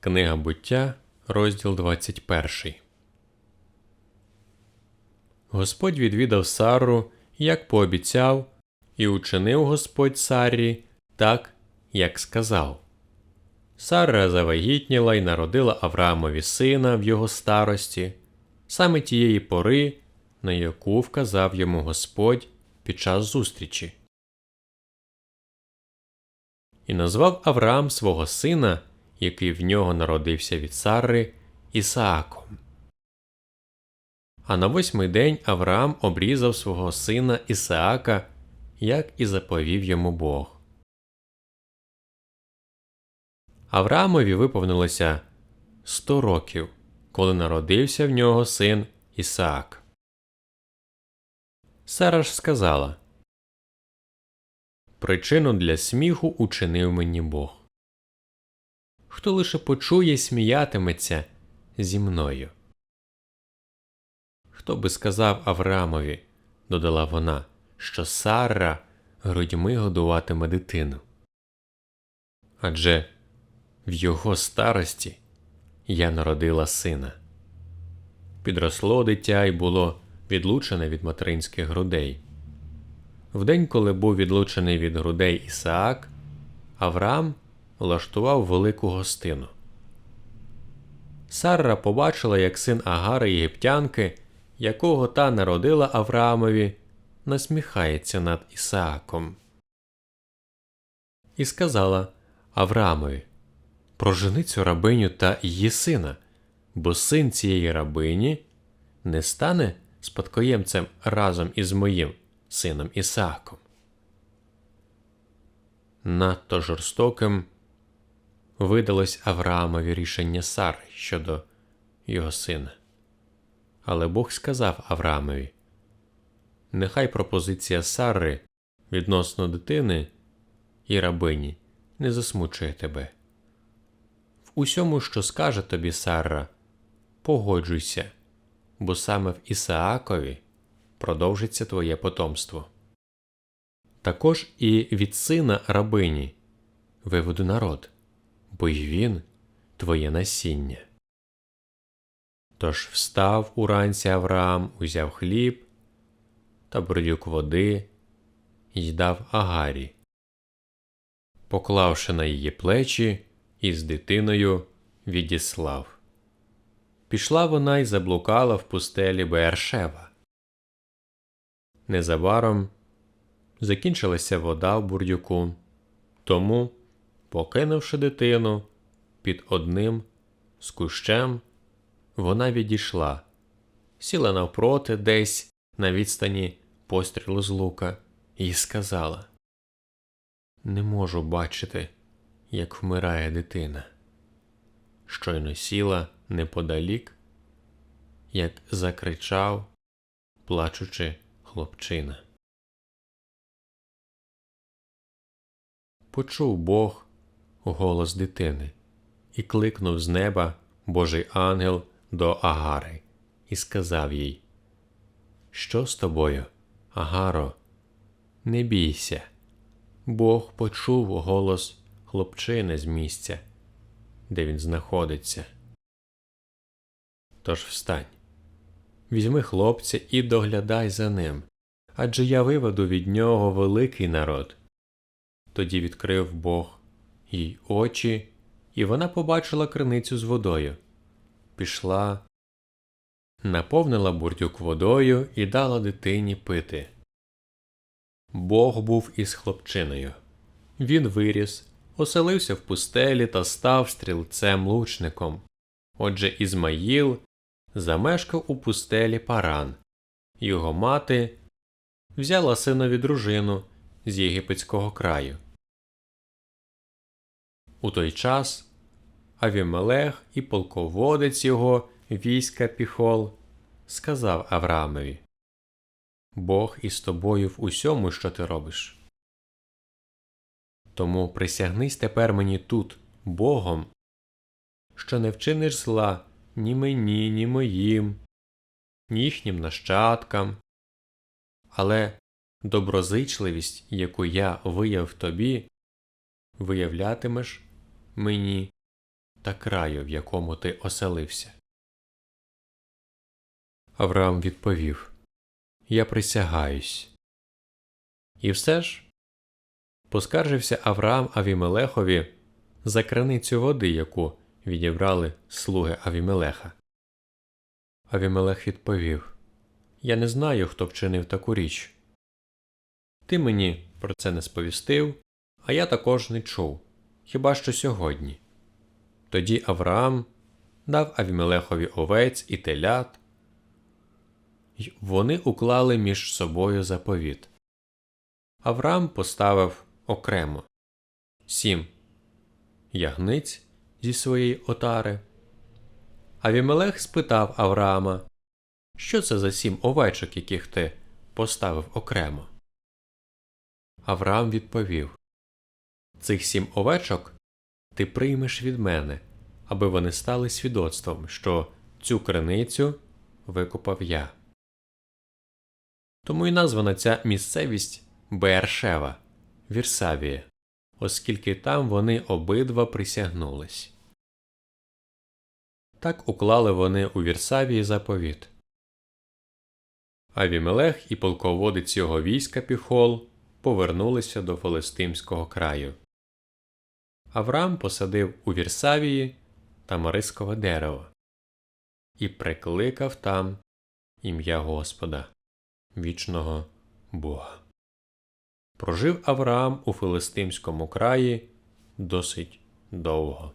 Книга буття, розділ 21. Господь відвідав Сару, як пообіцяв, і учинив Господь Сарі так, як сказав. Сара завагітніла і народила Авраамові сина в його старості, саме тієї пори, на яку вказав йому Господь під час зустрічі. І назвав Авраам свого сина, який в нього народився від Сари, Ісааком. А на восьмий день Авраам обрізав свого сина Ісаака, як і заповів йому Бог. Авраамові виповнилося сто років, коли народився в нього син Ісаак. Сара ж сказала Причину для сміху учинив мені Бог. Хто лише почує сміятиметься зі мною. Хто би сказав Авраамові, додала вона, що Сара грудьми годуватиме дитину. Адже в його старості я народила сина. Підросло дитя і було відлучене від материнських грудей. В день, коли був відлучений від грудей Ісаак, Авраам влаштував велику гостину. Сарра побачила, як син Агари єгиптянки, якого та народила Авраамові, насміхається над Ісааком. І сказала Авраамові Прожени цю рабиню та її сина, бо син цієї рабині не стане спадкоємцем разом із моїм сином Ісааком. Надто жорстоким видалось Авраамові рішення Сари щодо його сина. Але Бог сказав Авраамові Нехай пропозиція Сари відносно дитини і рабині не засмучує тебе. В усьому, що скаже тобі Сара, погоджуйся, бо саме в Ісаакові продовжиться твоє потомство. Також і від сина рабині виведу народ, бо й він твоє насіння. Тож встав уранці Авраам, узяв хліб та бродюк води й дав Агарі, поклавши на її плечі і з дитиною відіслав. Пішла вона й заблукала в пустелі Бершева. Незабаром закінчилася вода в бурдюку, тому, покинувши дитину під одним з кущем, вона відійшла, сіла навпроти десь на відстані пострілу з лука і сказала Не можу бачити, як вмирає дитина. Щойно сіла неподалік, як закричав, плачучи хлопчина. Почув Бог голос дитини і кликнув з неба Божий ангел до Агари і сказав їй Що з тобою, Агаро? Не бійся. Бог почув голос хлопчини з місця, де він знаходиться. Тож встань, візьми хлопця і доглядай за ним, адже я виведу від нього великий народ. Тоді відкрив Бог їй очі, і вона побачила криницю з водою. Пішла, наповнила бурдюк водою і дала дитині пити. Бог був із хлопчиною. Він виріс, оселився в пустелі та став стрілцем лучником. Отже, Ізмаїл замешкав у пустелі паран. Його мати взяла синові дружину з єгипетського краю. У той час Авімелех і полководець його війська Піхол сказав Авраамові Бог із тобою в усьому, що ти робиш. Тому присягнись тепер мені тут, Богом, що не вчиниш зла ні мені, ні моїм, ні їхнім нащадкам, але доброзичливість, яку я вияв тобі, виявлятимеш мені та краю, в якому ти оселився. Авраам відповів Я присягаюсь. І все ж поскаржився Авраам Авімелехові за краницю води, яку відібрали слуги Авімелеха. Авімелех відповів Я не знаю, хто вчинив таку річ. Ти мені про це не сповістив, а я також не чув, хіба що сьогодні. Тоді Авраам дав Авімелехові овець і телят, й вони уклали між собою заповіт. Авраам поставив окремо сім ягниць зі своєї отари. Авімелех спитав Авраама, що це за сім овечок, яких ти поставив окремо. Авраам відповів Цих сім овечок ти приймеш від мене, аби вони стали свідоцтвом, що цю криницю викопав я. Тому й названа ця місцевість Бершева, Вірсавія, оскільки там вони обидва присягнулись. Так уклали вони у Вірсавії заповіт. Авімелех і полководець його війська Піхол повернулися до Филистимського краю. Авраам посадив у Вірсавії тамарискове дерево і прикликав там ім'я Господа, вічного Бога. Прожив Авраам у Филистимському краї досить довго.